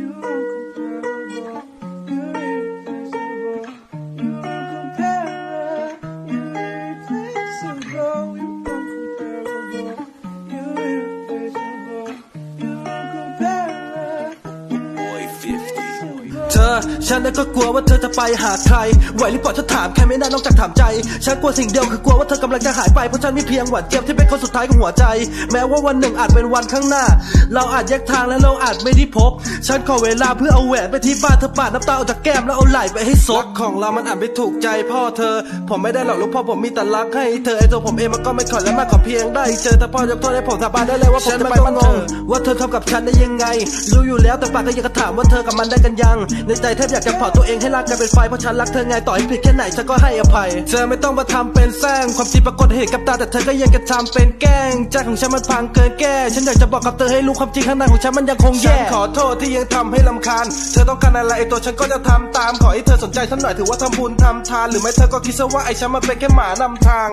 เอ ฉันน่ะก็กลัวว่าเธอจะไปหาใครไหวหรือเปล่าฉันถามแค่ไม่ได้นอกจากถามใจ ฉันกลัวสิ่งเดียวคือกลัวว่าเธอกำลังจะหายไปเพราะฉันมีเพียงหวานเจี๊ยบที่เป็นคนสุดท้ายของหัวใจ แม้ว่าวันหนึ่งอาจเป็นวันข้างหน้า เราอาจแยกทางและเราอาจไม่ได้พบ ฉันขอเวลาเพื่อเอาแหวนไปที่บ้านเธอปาดน้ำตาออกจากแก้มแล้วเอาไหล่ไปให้ซกของเรามันอาจไม่ถูกใจพ่อเธอ ผมไม่ได้หรอกลูกพ่อผมมีแต่รักให้เธอไอตัวผมเองมันก็ไม่ขอและมากขอเพียงได้เจอแต่พ่อยกโทษให้ผมสาบานได้เลยว่าผมจะไปบ้านเธอว่าเธอทำกับฉันได้ยังไง รู้อยู่แล้วแต่ปากก็ยังจะถามว่าเธอกับมันได้กันยังในใจแทบอยากจะเผาตัวเองให้รักกันเป็นไฟเพราะฉันรักเธอไงต่อให้ผิดแค่ไหนฉันก็ให้อภัย เธอไม่ต้องมาทำเป็นแซงความจริงปรากฏเหตุกับตาแต่เธอก็ยังจะทำเป็นแกล้งใจของฉันมันพังเกินแก้ ฉันอยากจะบอกกับเธอให้รู้ความจริงข้างในของฉันมันยังคงแย่ขอโทษที่ยังทำให้ลำคาญ เธอต้องการอะไรไอ้ตัวฉันก็จะทำตามขอให้เธอสนใจฉันหน่อยถือว่าทำบุญทำทาน หรือไม่เธอก็คิดซะว่าไอ้ฉันมันเป็นแค่หมานำทาง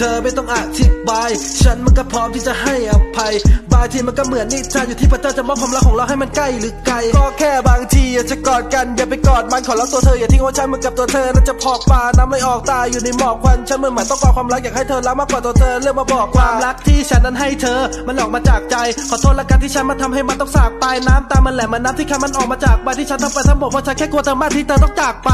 เธอไม่ต้องอธิบาย ฉันมันก็พร้อมที่จะให้อภัย บางทีมันก็เหมือนนิทานอยู่ที่พระเจ้าจะมอบความรักของเราให้มันใกล้หรือไกล ก็แค่บางทีอยากจะกอดกันอย่าไปกอดมันขอร้องตัวเธออย่าทิ้งว่าฉันเหมือนกับตัวเธอน่าจะพอกปลาน้ำไหลออกตาอยู่ในหมอกควันฉันเหมือนหมาต้องการความรักอยากให้เธอรักมากกว่าตัวเธอเรื่องมาบอกความรักที่ฉันนั้นให้เธอ มันออกมาจากใจ ขอโทษละกันที่ฉันมาทำให้มันต้องสากไปน้ำตามันแหลมมันน้ำที่คันมันออกมาจากใบที่ฉันทำไปทั้งหมดเพราะฉันแค่กลัวเธอมากที่เธอต้องจากไป